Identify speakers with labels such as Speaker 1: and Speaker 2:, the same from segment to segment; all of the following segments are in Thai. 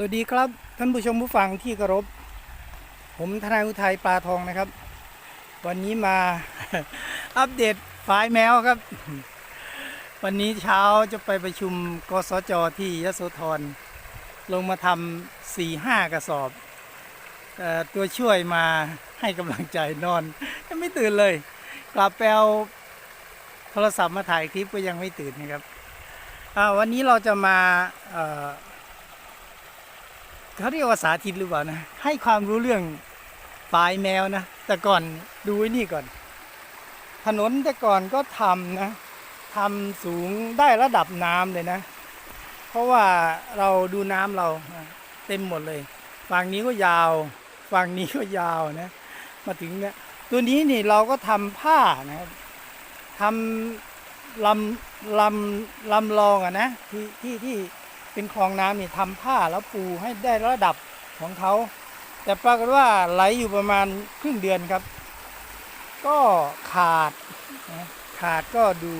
Speaker 1: สวัสดีครับท่านผู้ชมผู้ฟังที่เคารพผมทนายอุทัยปลาทองนะครับ วันนี้มาอัปเดตฝายแมวครับ วันนี้เช้าจะไปประชุมกสจที่ยโสธรลงมาทำสี่ห้ากระสอบออตัวช่วยมาให้กำลังใจนอนยังไม่ตื่นเลยกลับแปลโทรศัพท์มาถ่ายคลิปก็ยังไม่ตื่นนะครับวันนี้เราจะมา เขาเรียกว่าสาธิตหรือเปล่านะ ให้ความรู้เรื่องฝายแมวนะ แต่ก่อนดูไอ้นี่ก่อน ถนนแต่ก่อนก็ทำนะทำสูงได้ระดับน้ำเลยนะ เพราะว่าเราดูน้ำเราเต็มหมดเลยฝั่งนี้ก็ยาวฝั่งนี้ก็ยาวนะ มาถึงเนี่ยตัวนี้นี่เราก็ทำผ้านะครับทำลำลำลำลองอะนะที่ที่ที่ เป็นคลองน้ำนี่ทำผ้าแล้วปูให้ได้ระดับของเขา แต่ปรากฏว่าไหลอยู่ประมาณครึ่งเดือนครับ ก็ขาดขาดก็ดู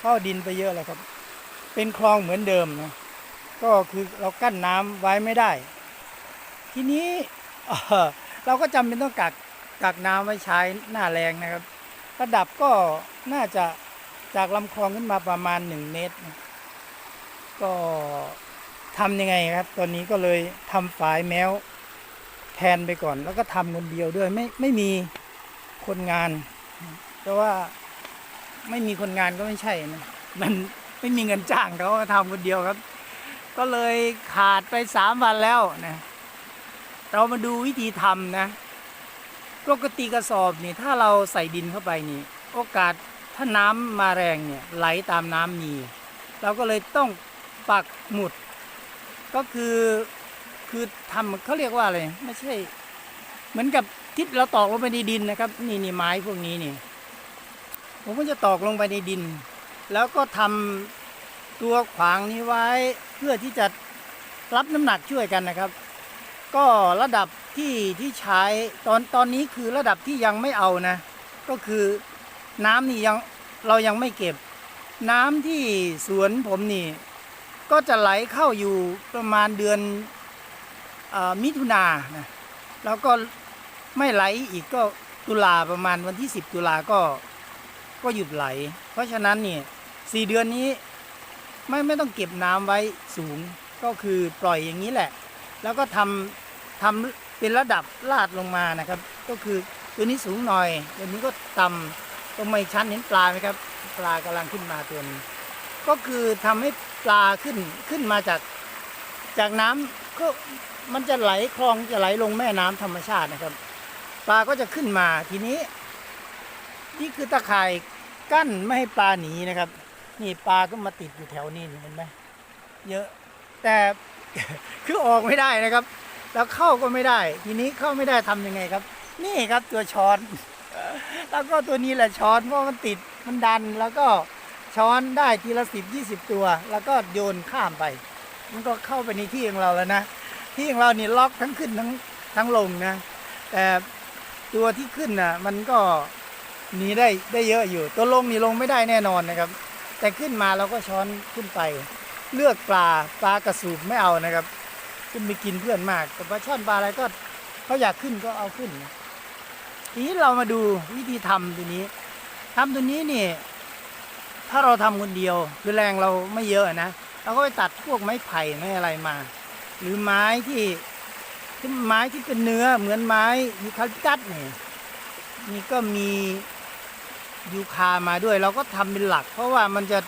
Speaker 1: เข้าดินไปเยอะเลยครับ เป็นคลองเหมือนเดิมนะก็คือเรากั้นน้ำไว้ไม่ได้ ทีนี้เเราก็จำเป็นต้องกักกักน้ำไว้ใช้หน้าแรงนะครับ ระดับก็น่าจะจากลำคลองขึ้นมาประมาณ 1 เมตร ก็ ทำยังไงครับ ตอนนี้ก็เลยทำฝายแมวแทนไปก่อน แล้วก็ทำคนเดียวด้วยไม่ไม่มีคนงาน เพราะว่าไม่มีคนงานก็ไม่ใช่นะมันไม่มีเงินจ้างเขาก็ทำคนเดียวครับ ก็เลยขาดไปสามวันแล้วนะเรามาดูวิธีทำนะปกติกระสอบนี่ถ้าเราใส่ดินเข้าไปนี่ โอกาสถ้าน้ำมาแรงเนี่ยไหลตามน้ำมี เราก็เลยต้องปักหมุด ก็คือคือทำเขาเรียกว่าอะไรไม่ใช่ เหมือนกับทิศเราตอกลงไปในดินนะครับ นี่นี่ไม้พวกนี้นี่ผมก็จะตอกลงไปในดิน แล้วก็ทำตัวขวางนี้ไว้เพื่อที่จะรับน้ำหนักช่วยกันนะครับ ก็ระดับที่ที่ใช้ตอนตอนนี้คือระดับที่ยังไม่เอานะ ก็คือน้ำนี่ยังเรายังไม่เก็บ น้ำที่สวนผมนี่ ก็จะไหลเข้าอยู่ประมาณเดือนอมิถุนานะแล้วก็ไม่ไหลอีกก็ตุลาประมาณวันที่ 10 ตุลาก็ก็หยุดไหล เพราะฉะนั้นเนี่ยสี่เดือนนี้ไม่ไม่ต้องเก็บน้ำไว้สูงก็คือปล่อยอย่างนี้แหละ แล้วก็ทำทำเป็นระดับลาดลงมานะครับ ก็คือตัวนี้สูงหน่อยตัวนี้ก็ต่ำตรงไม่ชั้นเห็นปลาไหมครับ ปลากำลังขึ้นมาตัวนึง ก็คือทำให้ปลาขึ้นขึ้นมาจากจากน้ำก็มันจะไหลคลองจะไหลลงแม่น้ำธรรมชาตินะครับ ปลาก็จะขึ้นมาทีนี้ นี่คือตะข่ายกั้นไม่ให้ปลาหนีนะครับ นี่ปลาก็มาติดอยู่แถวนี้เห็นไหมเยอะแต่คือออกไม่ได้นะครับ แล้วเข้าก็ไม่ได้ ทีนี้เข้าไม่ได้ทำยังไงครับ นี่ครับตัวช้อน แล้วก็ตัวนี้แหละช้อนเพราะมันติดมันดันแล้วก็ ช้อนได้ทีละสิบยี่สิบตัว แล้วก็โยนข้ามไป มันก็เข้าไปในที่ของเราแล้วนะ ที่ของเรานี่ล็อกทั้งขึ้นทั้งทั้งลงนะ แต่ตัวที่ขึ้นน่ะมันก็หนีได้ได้เยอะอยู่ ตัวลงนี่ลงไม่ได้แน่นอนนะครับ แต่ขึ้นมาเราก็ช้อนขึ้นไป เลือกปลาปลากระสูบไม่เอานะครับขึ้นไปกินเพื่อนมากแต่ปลาช่อนปลาอะไรก็เขาอยากขึ้นก็เอาขึ้นนะทีนี้เรามาดูวิธีทำตัวนี้ทำตัวนี้นี่ ถ้าเราทำคนเดียวคือแรงเราไม่เยอะนะเราก็ไปตัดพวกไม้ไผ่ไม้อะไรมา หรือไม้ที่ที่ไม้ที่เป็นเนื้อเหมือนไม้ยูคาลิปตัสนี่นี่ก็มียูคามาด้วย เราก็ทำเป็นหลัก เพราะว่ามันจะ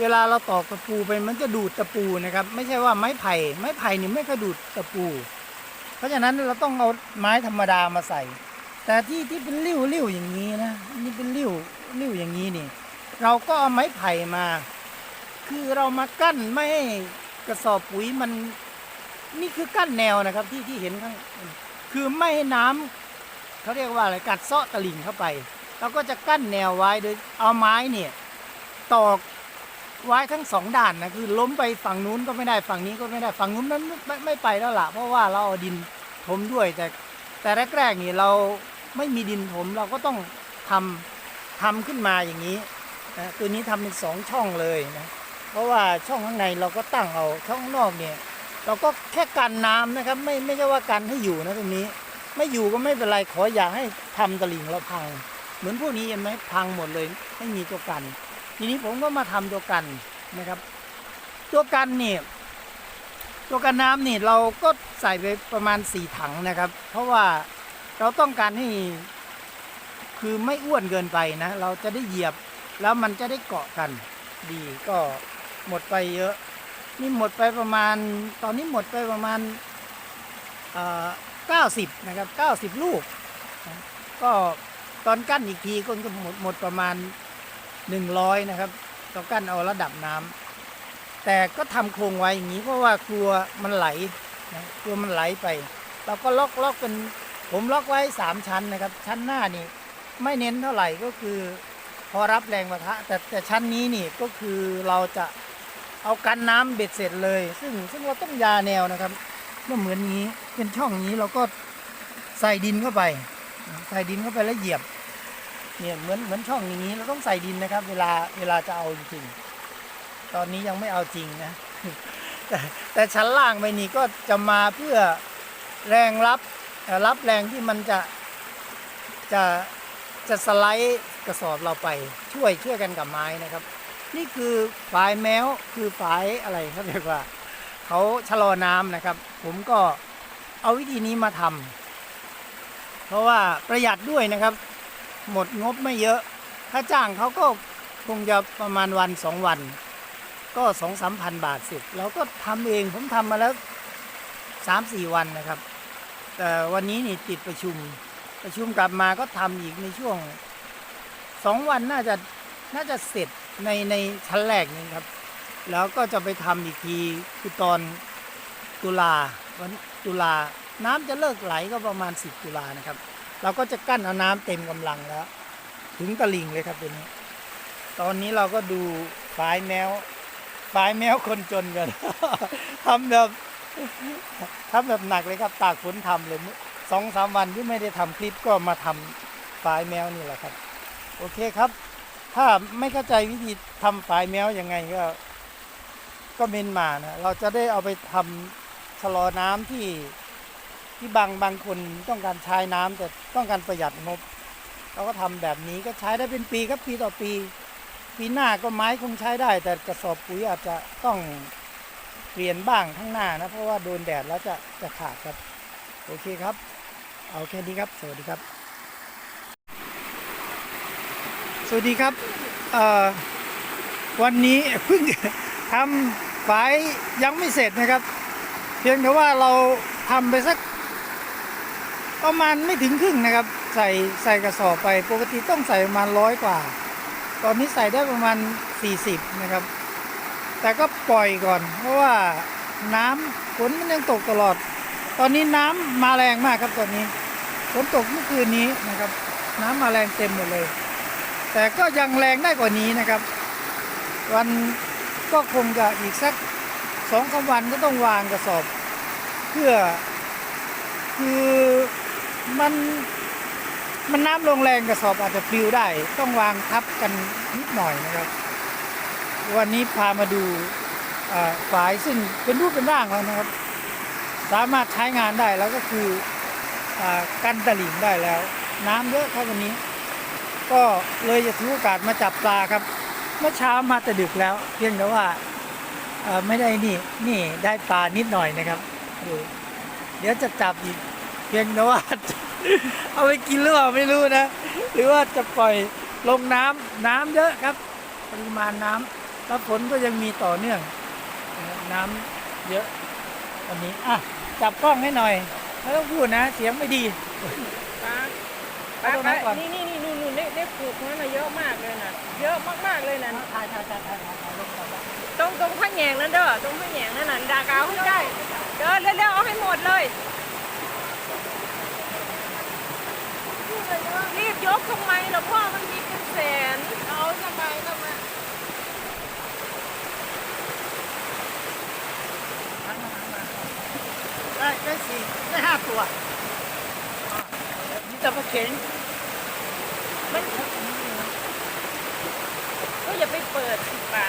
Speaker 1: เวลาเราตอกตะปูไปมันจะดูดตะปูนะครับ ไม่ใช่ว่าไม้ไผ่ไม้ไผ่นี่ไม่กระดูดตะปู เพราะฉะนั้นเราต้องเอาไม้ธรรมดามาใส่ แต่ที่ที่เป็นริ้วริ้วอย่างนี้นะนี่เป็นริ้วริ้วอย่างนี้นี่ เราก็เอาไม้ไผ่มา คือเรามากั้นไม่ให้กระสอบปุ๋ยมัน นี่คือกั้นแนวนะครับที่ที่เห็นข้างคือไม่ให้น้ำเขาเรียกว่าอะไรกัดเซาะตลิ่งเข้าไปเราก็จะกั้นแนวไว้โดยเอาไม้เนี่ยตอกไว้ทั้งสองด้านนะคือล้มไปฝั่งนู้นก็ไม่ได้ฝั่งนี้ก็ไม่ได้ฝั่งนู้นนั้นไม่ไม่ไปแล้วล่ะ เพราะว่าเราเอาดินถมด้วยแต่แต่แรกๆนี่เราไม่มีดินถมเราก็ต้องทำทำขึ้นมาอย่างนี้ นะตัวนี้ทำเป็นสองช่องเลยนะเพราะว่าช่องข้างในเราก็ตั้งเอาช่องนอกเนี่ย เราก็แค่กันน้ำนะครับ ไม่ไม่ใช่ว่ากันให้อยู่นะตรงนี้ ไม่อยู่ก็ไม่เป็นไรขออย่าให้ทำตลิ่งเราพัง เหมือนพวกนี้เห็นไหมพังหมดเลยไม่มีตัวกัน ทีนี้ผมก็มาทำตัวกันนะครับ ตัวกันนี่ตัวกันน้ำนี่เราก็ใส่ไปประมาณสี่ถังนะครับ เพราะว่าเราต้องการให้คือไม่อ้วนเกินไปนะ เราจะได้เหยียบ แล้วมันจะได้เกาะกัน ดีก็หมดไปเยอะ นี่หมดไปประมาณ ตอนนี้หมดไปประมาณเก้าสิบนะครับเก้าสิบลูก ก็ตอนกั้นอีกทีก็หมดหมดประมาณหนึ่งร้อยนะครับต้อกั้นเอาระดับน้ำแต่ก็ทำโครงไว้อย่างนี้เพราะว่ากลัวมันไหลนะกลัวมันไหลไป เราก็ล็อกล็อกเป็นผมล็อกไว้สามชั้นนะครับ ชั้นหน้านี่ไม่เน้นเท่าไหร่ก็คือ พอรับแรงประทะแต่แต่ชั้นนี้นี่ก็คือเราจะเอากันน้ำเบ็ดเสร็จเลย ซึ่งซึ่งเราต้องยาแนวนะครับเมื่อเหมือนนี้เป็นช่องนี้เราก็ใส่ดินเข้าไป ใส่ดินเข้าไปแล้วเหยียบเนี่ยเหมือนเหมือนช่องอย่างนี้เราต้องใส่ดินนะครับ เวลาเวลาจะเอาจริงตอนนี้ยังไม่เอาจริงนะแต่แต่ชั้นล่างไปนี่ก็จะมาเพื่อแรงรับรับแรงที่มันจะจะจะสไลด์ กระสอบเราไปช่วยช่วยกันกับไม้นะครับ นี่คือฝายแมวคือฝายอะไรเขาเรียกว่าเขาชะลอน้ำนะครับ ผมก็เอาวิธีนี้มาทำเพราะว่าประหยัดด้วยนะครับ หมดงบไม่เยอะ ถ้าจ้างเขาก็คงจะประมาณวันสองวัน ก็สองสามพันบาทเสร็จเราก็ทำเองผมทำมาแล้วสามสี่วันนะครับ แต่วันนี้นี่ติดประชุมประชุมกลับมาก็ทำอีกในช่วง สองวันน่าจะน่าจะเสร็จในในชั้นแรกนี้ครับ แล้วก็จะไปทำอีกทีคือตอนตุลาวันตุลาน้ำจะเลิกไหลก็ประมาณ 10 ตุลานะครับ เราก็จะกั้นเอาน้ำเต็มกำลังแล้ว ถึงตลิงเลยครับตัวนี้ ตอนนี้เราก็ดูฝายแมวฝายแมวคนจนกันทำแบบทำแบบหนักเลยครับ ตากฝนทำเลยสองสามวันที่ไม่ได้ทำคลิปก็มาทำฝายแมวนี่แหละครับ โอเคครับ ถ้าไม่เข้าใจวิธีทำฝายแมวยังไงก็ก็เมนมานะเราจะได้เอาไปทำชะลอน้ำที่ที่บางบางคนต้องการใช้น้ำแต่ต้องการประหยัดงบเราก็ทำแบบนี้ก็ใช้ได้เป็นปีครับปีต่อปี ปีหน้าก็ไม้คงใช้ได้ แต่กระสอบปุ๋ยอาจจะต้องเปลี่ยนบ้างข้างหน้านะ เพราะว่าโดนแดดแล้วจะจะขาดครับ โอเคครับ เอาแค่นี้ครับ สวัสดีครับ สวัสดีครับวันนี้เพิ่งทำฝายยังไม่เสร็จนะครับ เพียงแต่ว่าเราทำไปสัก ประมาณไม่ถึงครึ่งนะครับ ใส่ใส่กระสอบไปปกติต้องใส่ประมาณร้อยกว่า ตอนนี้ใส่ได้ประมาณ 40 นะครับ แต่ก็ปล่อยก่อน เพราะว่าน้ำฝนมันยังตกตลอด ตอนนี้น้ำมาแรงมากครับตอนนี้ฝนตกเมื่อคืนนี้นะครับ น้ำมาแรงเต็มหมดเลย แต่ก็ยังแรงได้กว่านี้นะครับ วันก็คงจะอีกสักสองสามวันก็ต้องวางกระสอบ เพื่อคือมันมันน้ำลงแรงกระสอบอาจจะปลิวได้ ต้องวางทับกันนิดหน่อยนะครับ วันนี้พามาดูฝายซึ่งเป็นรูปเป็นร่างแล้วนะครับ สามารถใช้งานได้แล้วก็คืออกันตะหลิ่งได้แล้ว น้ำเยอะครับวันนี้ ก็เลยจะถือโอกาสมาจับปลาครับ เมื่อเช้ามาแต่ดึกแล้ว เพียงแต่ว่าเอ่อไม่ได้นี่นี่ได้ปลานิดหน่อยนะครับดูเดี๋ยวจะจับอีกเพียงแต่ว่าเอาไปกินหรือเปล่าไม่รู้นะ หรือว่าจะปล่อยลงน้ำน้ำเยอะครับ ปริมาณน้ำแล้วฝนก็ยังมีต่อเนื่องนะครับน้ำเยอะวันนี้อะจับกล้องให้หน่อยไม่ต้องพูดนะ เสียงไม่ดี
Speaker 2: ปลาป
Speaker 1: เอา
Speaker 2: ลา
Speaker 1: ตรง
Speaker 2: ป
Speaker 1: นั้
Speaker 2: ลาน
Speaker 1: ก่อน
Speaker 2: นี่นี่นี่นู่นนู่นได้ได้ปลูกนั้นนะเยอะมากเลยนะเยอะมากๆเลยนะ
Speaker 1: ถ่ายถ่ายถ่ายถ่ายถ่ายถ่ายลงก่อนนะ
Speaker 2: ตรงตรงพระแหงนั่นเด้อตรงพระแหงนั่นน่ะดากเอาให้ได้เดินเร็วๆเอาให้หมดเลย รีบยกทำไมล่ะพ่อมันมีเป็นแสนเอาทำไมทำไม
Speaker 1: ได้ได้สี่ได้ห้าตัวนี่แต่ปลาเข็ง
Speaker 2: เปิดฝา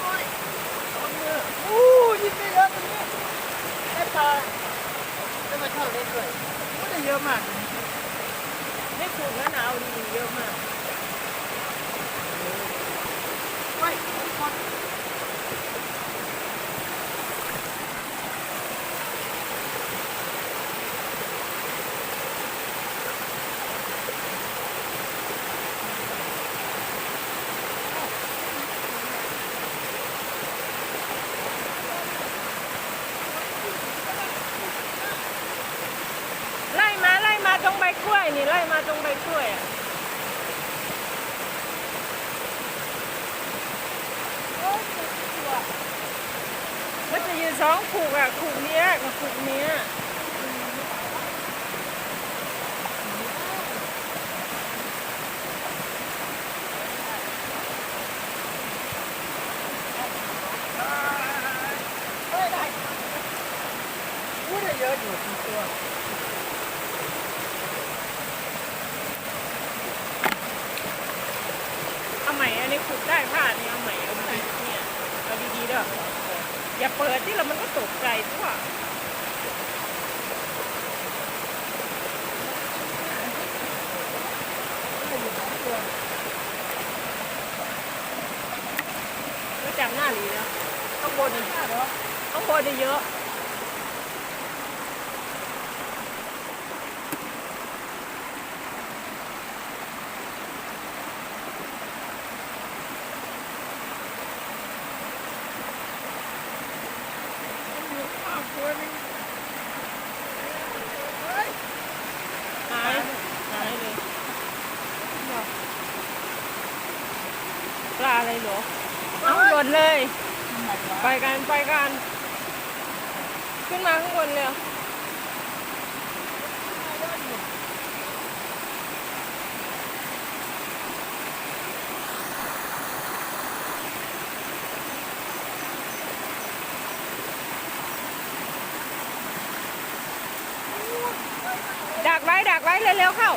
Speaker 2: โอ้ยเอนเมือโอ้
Speaker 1: ยิงไปเยอะตรงนี้แด้ตาจะ
Speaker 2: มาเท่าได้เลยก็ได้เยอะมาก
Speaker 1: ไม่ถูก
Speaker 2: และหนาวดีเยอะมากไม่คน กล้วยนี่ไล่มาตรงใบกล้วยอะมันจะอยู่สองขูกอะขูกเนี้ยกับขูกเนี้ย
Speaker 1: เฮ้ยได้พูดได้เยอะอยู่สี่ตัว
Speaker 2: เอาใหม่อันนี้ขูกได้ผ้านี่เอาใหม่เอาดีๆเนี่ยเอาดีๆเด้อ อย่าเปิดที่เรามันก็ตกใจตัวก็จำหน้าหลีแล้วข้องบนอีกข้างบนนี่เยอะ หาย หายเลยปลาอะไรเหรอ เอาหล่นเลย ไปกันไปกัน ขึ้นมาข้างบนเร็วดักไว้ดักไว้เร็วๆเข้า